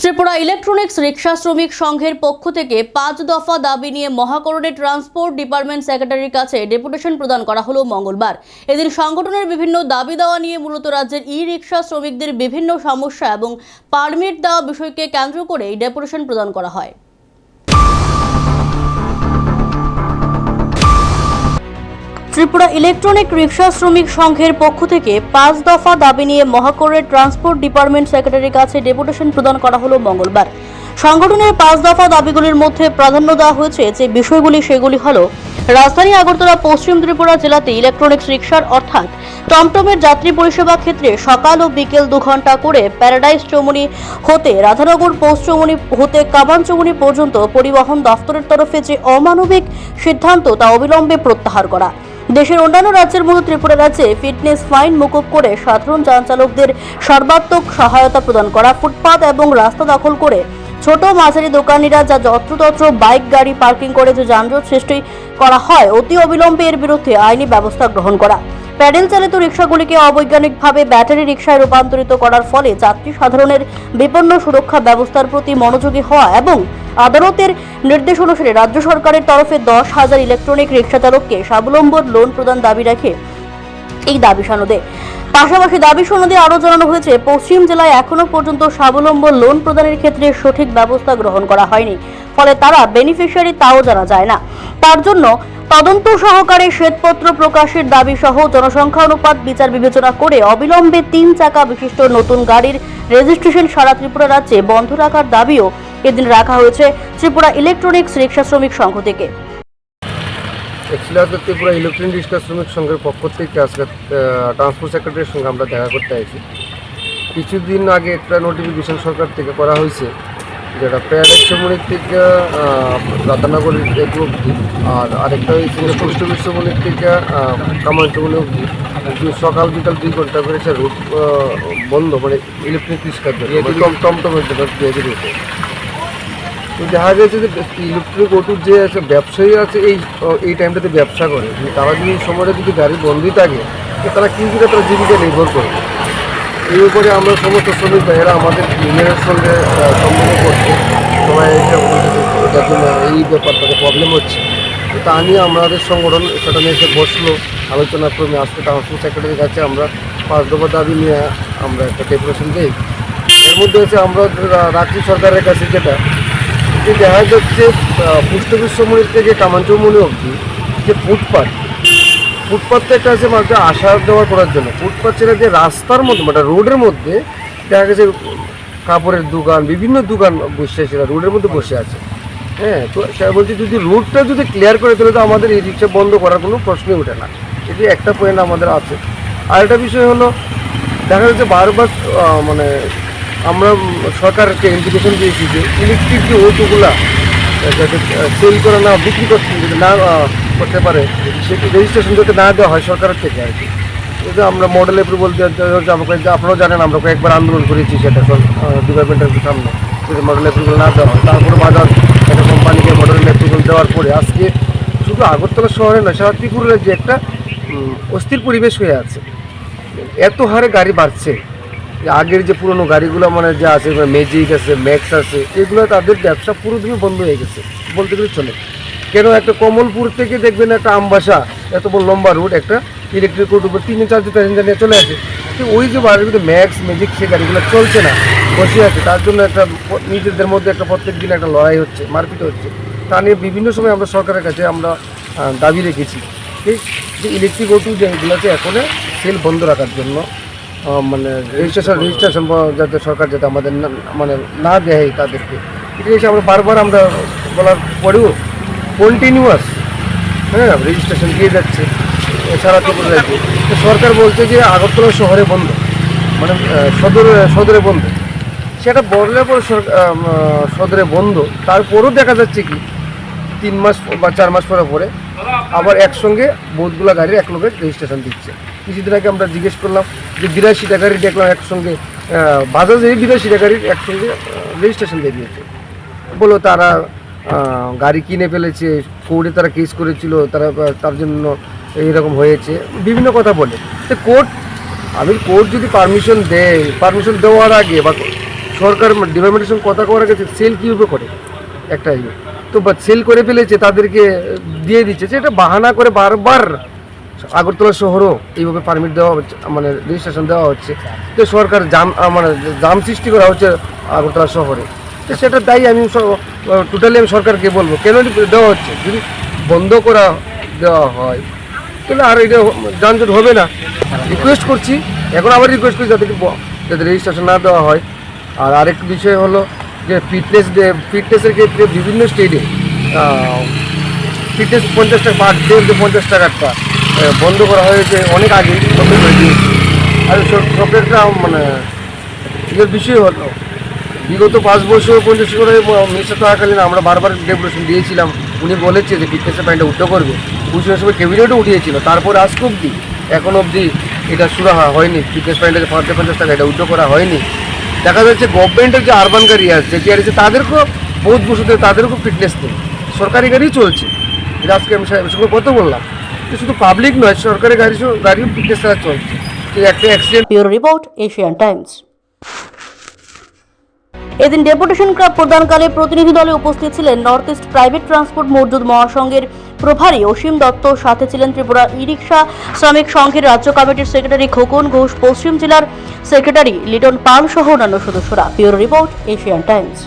Tripura electronics রিক্সা শ্রমিক সংঘের পক্ষ থেকে পাঁচ দফা দাবি নিয়ে মহাকরণে ট্রান্সপোর্ট ডিপার্টমেন্ট সেক্রেটারির কাছে ডেপুটেশন প্রদান করা হলো মঙ্গলবার। এদিন সংগঠনের বিভিন্ন দাবি দেওয়া নিয়ে মূলত রাজ্যের ই রিক্সা শ্রমিকদের বিভিন্ন সমস্যা এবং পারমিট দেওয়া বিষয়কে কেন্দ্র করে ডেপুটেশন প্রদান করা হয়। ত্রিপুরা ইলেকট্রনিক রিক্সা শ্রমিক সংঘের পক্ষ থেকে পাঁচ দফা দাবি নিয়ে মহাকরের ট্রান্সপোর্ট ডিপার্টমেন্ট সেক্রেটারির কাছে ডেপুটেশন প্রদান করা হলো মঙ্গলবার। সংগঠনের পাঁচ দফা দাবিগুলির মধ্যে প্রাধান্য দেওয়া হয়েছে যে বিষয়গুলি সেগুলি হল, রাজধানী আগরতলা, পশ্চিম ত্রিপুরা জেলাতে ইলেকট্রনিক্স রিক্সার অর্থাৎ টমটমের যাত্রী পরিষেবা ক্ষেত্রে সকাল ও বিকেল দু ঘণ্টা করে প্যারাডাইস চৌমুনি হতে, রাধানগর পোস্ট চৌমুনি হতে কাবান চৌমুনি পর্যন্ত পরিবহন দফতরের তরফে যে অমানবিক সিদ্ধান্ত তা অবিলম্বে প্রত্যাহার করা। দেশের অন্যান্য রাজ্যের মতো ত্রিপুরা রাজ্যে ফিটনেস ফাইন মুকুব করে সাধারণ যান চালকদের সর্বাত্মক সহায়তা প্রদান করা, ফুটপাত এবং রাস্তা দখল করে ছোট মাঝারি দোকানিরা যা যত্রতত্র বাইক, গাড়ি, পার্কিং করে যে যানজট সৃষ্টি করা হয়, অতি অবিলম্বে এর বিরুদ্ধে আইনি ব্যবস্থা গ্রহণ করা। প্যাডেল চালিত রিক্সাগুলিকে অবৈজ্ঞানিকভাবে ব্যাটারি রিক্সায় রূপান্তরিত করার ফলে যাত্রী সাধারণের বিপন্ন সুরক্ষা ব্যবস্থার প্রতি মনোযোগী হওয়া এবং আদালতের নির্দেশ অনুসারে রাজ্য সরকারের তরফে দশ হাজার ইলেকট্রনিক রিক্সা চালককে স্বাবলম্বন লোন প্রদান দাবি রাখে এই দাবি সনদে। পাশাপাশি দাবি সনদে আরও জানানো হয়েছে, পশ্চিম জেলায় এখনও পর্যন্ত স্বাবলম্বন লোন প্রদানের ক্ষেত্রে সঠিক ব্যবস্থা গ্রহণ করা হয়নি। ফলে তারা বেনিফিশিয়ারি তাও জানা যায় না। তার জন্য তদন্ত সহকারে শ্বেতপত্র প্রকাশের দাবি সহ জনসংখ্যা অনুপাত বিচার বিবেচনা করে অবিলম্বে তিন চাকা বিশিষ্ট নতুন গাড়ির রেজিস্ট্রেশন সারা ত্রিপুরা রাজ্যে বন্ধ রাখার দাবিও এদিন রাখা হয়েছে ত্রিপুরা ইলেকট্রনিক্স রিক্সা শ্রমিক সংঘ থেকে। অ্যাকচুয়ালি ত্রিপুরা ইলেকট্রনিক রিক্সা শ্রমিক সংঘের পক্ষ থেকে আজকে ট্রান্সপোর্ট সেক্রেটারির সঙ্গে আমরা দেখা করতে আইছি। কিছুদিন আগে একটা নোটিফিকেশন সরকার থেকে করা হয়েছে যেটা প্যারেড চমুনির থেকে রাতানগরের এক অবধি আর আরেকটা হয়েছে পোস্ট অফিস থেকে কামান চমুনি অবধি। সকাল বিকাল দুই ঘণ্টা করে সে রুট বন্ধ মানে ইলেকট্রিক রিক্সার জন্য মানে টমটমের জন্য দিয়ে দিয়েছে তো দেখা গেছে যে ইলেকট্রিক অটোর যে ব্যবসায়ী আছে, এই এই টাইমটাতে ব্যবসা করে। তারা যদি এই সময়টা যদি গাড়ি বন্ধই থাকে, তো তারা কী করে তারা জীবিকা নির্ভর করে এই উপরে আমরা সমস্ত শ্রমিক ভাইয়েরা আমাদের ইউনিয়নের সঙ্গে সম্মান করছে। সবাই বলছে জন্য এই ব্যাপারটাতে প্রবলেম হচ্ছে। তো নিয়ে আমাদের সংগঠন সেটা নিয়ে এসে বসল। আলোচনা ক্রমে আজকে ট্রান্সপোর্ট সেক্রেটারির কাছে আমরা পাঁচ দফা দাবি নিয়ে আমরা একটা ডেপুটেশন দিই। এর মধ্যে হচ্ছে আমরা রাজ্য সরকারের কাছে যেটা যে দেখা যাচ্ছে পোস্ট অফিস সময় থেকে কামাঞ্চমনি অবধি যে ফুটপাথ ফুটপাথটা একটা আছে মানুষকে আসা দেওয়া করার জন্য। ফুটপাথ ছেড়ে যে রাস্তার মধ্যে মানে রোডের মধ্যে দেখা গেছে, কাপড়ের দোকান, বিভিন্ন দোকান বসে আছে, রোডের মধ্যে বসে আছে। হ্যাঁ তো স্যার বলছি, যদি রোডটা যদি ক্লিয়ার করে, তাহলে তো আমাদের এই রিক্সা বন্ধ করার কোনো প্রশ্নই ওঠে না। এটি একটা পয়েন্ট আমাদের আছে। আর একটা বিষয় হলো, দেখা যাচ্ছে বারবার মানে আমরা সরকারকে ইন্ডিকেশন দিয়েছি যে ইলেকট্রিক যে অটোগুলা যাতে সেল করে না, বিক্রি করতে যদি না করতে পারে, সেটি রেজিস্ট্রেশন যাতে না দেওয়া হয় সরকারের থেকে আর কি। কিন্তু আমরা মডেল অ্যাপ্রুভাল আমাকে আপনারাও জানেন, আমরা কয়েকবার আন্দোলন করেছি সেটা সব ডিপার্টমেন্টের সামনে যদি মডেল অ্যাপ্রুভাল না দেওয়া হয়। তারপরে বাজার, একটা কোম্পানিকে মডেল অ্যাপ্রুভাল দেওয়ার পরে আজকে শুধু আগরতলা শহরে না সারা ত্রিপুরার যে একটা অস্থির পরিবেশ হয়ে আছে। এত হারে গাড়ি বাড়ছে। আগের যে পুরনো গাড়িগুলো মানে যা আছে ম্যাজিক আছে ম্যাক্স আছে, এগুলো তাদের ব্যবসা পুরোদমে বন্ধ হয়ে গেছে, বলতে গেলে চলে। কেন একটা কমলপুর থেকে দেখবেন একটা আমবাসা, এত বড় লম্বা রুট একটা ইলেকট্রিক রুট উপর তিন চারটে প্যাসেঞ্জার নিয়ে চলে আসে। তো ওই যে বাড়ির ম্যাক্স ম্যাজিক সে গাড়িগুলো চলছে না, বসে আছে। তার জন্য একটা নিজেদের মধ্যে একটা প্রত্যেক দিন একটা লড়াই হচ্ছে, মারপিট হচ্ছে। তা নিয়ে বিভিন্ন সময় আমরা সরকারের কাছে আমরা দাবি রেখেছি। ঠিক যে ইলেকট্রিক অটো যেগুলো আছে এখন সেল বন্ধ রাখার জন্য মানে রেজিস্ট্রেশন রেজিস্ট্রেশন যাতে সরকার যাতে আমাদের মানে না দেয় তাদেরকে। এটা এসে আমরা বারবার আমরা বলার পরেও কন্টিনিউয়াস হ্যাঁ রেজিস্ট্রেশন দিয়ে যাচ্ছে। সারা ত্রিপুরা রাজ্যে তো সরকার বলছে যে আগরতলা শহরে বন্ধ মানে সদরে সদরে বন্ধ। সেটা বললে পরে সদরে বন্ধ। তারপরেও দেখা যাচ্ছে কি, তিন মাস বা চার মাস পরে পরে আবার একসঙ্গে বহুতগুলো গাড়ির এক লোকের রেজিস্ট্রেশন দিচ্ছে। কিছুদিন আগে আমরা জিজ্ঞেস করলাম যে বিরাশিটা গাড়ি দেখলাম একসঙ্গে বাজাজে বিরাশিটা গাড়ির একসঙ্গে রেজিস্ট্রেশন দিয়ে দিয়েছে। বলো তারা গাড়ি কিনে ফেলেছে, কোর্টে তারা কেস করেছিল, তারা, তার জন্য এইরকম হয়েছে। বিভিন্ন কথা বলে। তো কোর্ট, আমি কোর্ট যদি পারমিশন দেয় পারমিশন দেওয়ার আগে বা সরকার ডিপার্টমেন্টের সঙ্গে কথা করার গেছে সেল কীভাবে করে? একটা ইয়ে। তো সেল করে ফেলেছে, তাদেরকে দিয়ে দিচ্ছে। সেটা বাহানা করে বারবার আগরতলা শহরও এইভাবে পারমিট দেওয়া হচ্ছে মানে রেজিস্ট্রেশন দেওয়া হচ্ছে। তো সরকার জাম মানে জাম সৃষ্টি করা হচ্ছে আগরতলা শহরে। তো সেটা দায়ী আমি টোটালি আমি সরকারকে বলব, কেন দেওয়া হচ্ছে? যদি বন্ধ করা দেওয়া হয়, তাহলে আর এটা যানজট হবে না। রিকোয়েস্ট করছি, এখন আবার রিকোয়েস্ট করছি যাতে যাতে রেজিস্ট্রেশন না দেওয়া হয়। আর আরেক বিষয় হলো যে ফিটনেস ফিটনেসের ক্ষেত্রে বিভিন্ন স্টেটে ফিটনেস পঞ্চাশ টাকা পার ডে পঞ্চাশ টাকারটা বন্ধ করা হয়েছে অনেক আগে দিয়েছে আর সব- সরকারটা মানে এর বিষয় হলো। বিগত পাঁচ বছর পঞ্চাশ করে মিনিস্টার থাকাকালীন আমরা বারবার ডেপুটেশন দিয়েছিলাম। উনি বলেছে যে ফিটনেসের প্যান্টটা উঠতে করবে। পুজোর সময় ক্যাবিনেটও উঠিয়েছিল। তারপর আজকে অবধি, এখন অবধি এটা শুরু হয়- হয়নি। ফিটনেস প্যান্টের যে পঞ্চাশ টাকা এটা উঠতে করা হয়নি। দেখা যাচ্ছে গভর্নমেন্টের যে আরবান গাড়ি আছে, যে আছে, তাদেরকেও বহুত ধরে তাদেরকেও ফিটনেস নেই সরকারি গাড়ি চলছে। এটা আজকে আমি কথা বললাম। শুধু পাবলিক নয়, সরকারি গাড়ি গাড়িও ছাড়া চলছে। একটা accident bureau report, Asian Times. এদিন ডেপুটেশন ক্রাব প্রদানকালে প্রতিনিধি দলে উপস্থিত ছিলেন নর্থ ইস্ট প্রাইভেট ট্রান্সপোর্ট মজদুদ মহাসংঘের প্রভারী অসীম দত্ত, সাথে ছিলেন ত্রিপুরা ই রিক্সা শ্রমিক সংঘের রাজ্য কমিটির সেক্রেটারি খোকন ঘোষ, পশ্চিম জেলার সেক্রেটারি লিটন পাল সহ অন্যান্য সদস্যরা। Bureau report, Asian Times.